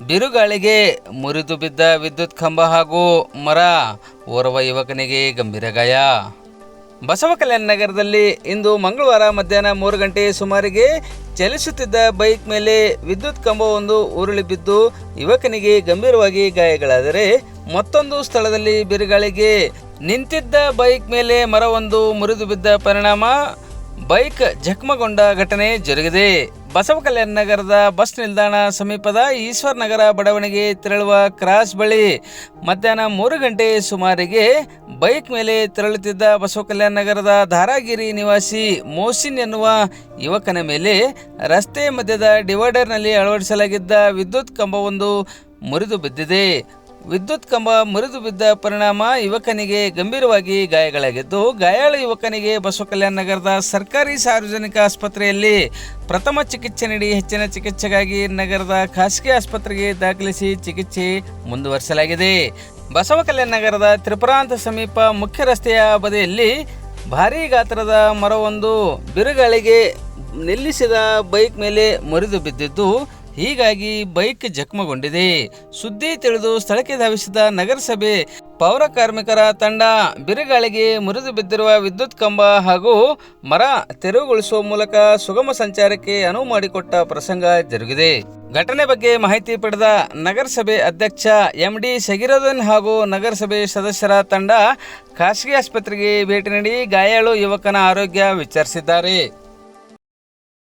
ಬಿರುಗಾಳಿಗೆ ಮುರಿದು ಬಿದ್ದ ವಿದ್ಯುತ್ ಕಂಬ ಹಾಗೂ ಮರ ಓರ್ವ ಯುವಕನಿಗೆ ಗಂಭೀರ ಗಾಯ. ಬಸವ ಕಲ್ಯಾಣ ನಗರದಲ್ಲಿ ಇಂದು ಮಂಗಳವಾರ ಮಧ್ಯಾಹ್ನ ಮೂರು ಗಂಟೆ ಸುಮಾರಿಗೆ ಚಲಿಸುತ್ತಿದ್ದ ಬೈಕ್ ಮೇಲೆ ವಿದ್ಯುತ್ ಕಂಬವೊಂದು ಉರುಳಿ ಬಿದ್ದು ಯುವಕನಿಗೆ ಗಂಭೀರವಾಗಿ ಗಾಯಗಳಾದರೆ ಮತ್ತೊಂದು ಸ್ಥಳದಲ್ಲಿ ಬಿರುಗಾಳಿಗೆ ನಿಂತಿದ್ದ ಬೈಕ್ ಮೇಲೆ ಮರವೊಂದು ಮುರಿದು ಬಿದ್ದ ಪರಿಣಾಮ ಬೈಕ್ ಜಖಮಗೊಂಡ ಘಟನೆ ಜರುಗಿದೆ. ಬಸವ ಕಲ್ಯಾಣ ನಗರದ ಬಸ್ ನಿಲ್ದಾಣ ಸಮೀಪದ ಈಶ್ವರ್ ನಗರ ಬಡಾವಣೆಗೆ ತೆರಳುವ ಕ್ರಾಸ್ ಬಳಿ ಮಧ್ಯಾಹ್ನ ಮೂರು ಗಂಟೆ ಸುಮಾರಿಗೆ ಬೈಕ್ ಮೇಲೆ ತೆರಳುತ್ತಿದ್ದ ಬಸವ ಕಲ್ಯಾಣ ನಗರದ ಧಾರಾಗಿರಿ ನಿವಾಸಿ ಮೋಸಿನ್ ಎನ್ನುವ ಯುವಕನ ಮೇಲೆ ರಸ್ತೆ ಮಧ್ಯದ ಡಿವೈಡರ್ನಲ್ಲಿ ಅಳವಡಿಸಲಾಗಿದ್ದ ವಿದ್ಯುತ್ ಕಂಬವೊಂದು ಮುರಿದು ಬಿದ್ದಿದೆ. ವಿದ್ಯುತ್ ಕಂಬ ಮುರಿದು ಬಿದ್ದ ಪರಿಣಾಮ ಯುವಕನಿಗೆ ಗಂಭೀರವಾಗಿ ಗಾಯಗಳಾಗಿದ್ದು, ಗಾಯಾಳ ಯುವಕನಿಗೆ ಬಸವ ಕಲ್ಯಾಣ ನಗರದ ಸರ್ಕಾರಿ ಸಾರ್ವಜನಿಕ ಆಸ್ಪತ್ರೆಯಲ್ಲಿ ಪ್ರಥಮ ಚಿಕಿತ್ಸೆ ನೀಡಿ ಹೆಚ್ಚಿನ ಚಿಕಿತ್ಸೆಗಾಗಿ ನಗರದ ಖಾಸಗಿ ಆಸ್ಪತ್ರೆಗೆ ದಾಖಲಿಸಿ ಚಿಕಿತ್ಸೆ ಮುಂದುವರಿಸಲಾಗಿದೆ. ಬಸವ ಕಲ್ಯಾಣ ನಗರದ ತ್ರಿಪುರಾಂತ ಸಮೀಪ ಮುಖ್ಯ ರಸ್ತೆಯ ಬದಿಯಲ್ಲಿ ಭಾರೀ ಗಾತ್ರದ ಮರವೊಂದು ಬಿರುಗಾಳಿಗೆ ನಿಲ್ಲಿಸಿದ ಬೈಕ್ ಮೇಲೆ ಮುರಿದು ಬಿದ್ದಿದ್ದು ಹೀಗಾಗಿ ಬೈಕ್ ಜಖಮಗೊಂಡಿದೆ. ಸುದ್ದಿ ತಿಳಿದು ಸ್ಥಳಕ್ಕೆ ಧಾವಿಸಿದ ನಗರಸಭೆ ಪೌರ ಕಾರ್ಮಿಕರ ತಂಡ ಬಿರುಗಾಳಿಗೆ ಮುರಿದು ಬಿದ್ದಿರುವ ವಿದ್ಯುತ್ ಕಂಬ ಹಾಗೂ ಮರ ತೆರವುಗೊಳಿಸುವ ಮೂಲಕ ಸುಗಮ ಸಂಚಾರಕ್ಕೆ ಅನುವು ಮಾಡಿಕೊಟ್ಟ ಪ್ರಸಂಗ ಜರುಗಿದೆ. ಘಟನೆ ಬಗ್ಗೆ ಮಾಹಿತಿ ಪಡೆದ ನಗರಸಭೆ ಅಧ್ಯಕ್ಷ ಎಂ ಡಿ ಹಾಗೂ ನಗರಸಭೆ ಸದಸ್ಯರ ತಂಡ ಖಾಸಗಿ ಆಸ್ಪತ್ರೆಗೆ ಭೇಟಿ ನೀಡಿ ಗಾಯಾಳು ಯುವಕನ ಆರೋಗ್ಯ ವಿಚಾರಿಸಿದ್ದಾರೆ.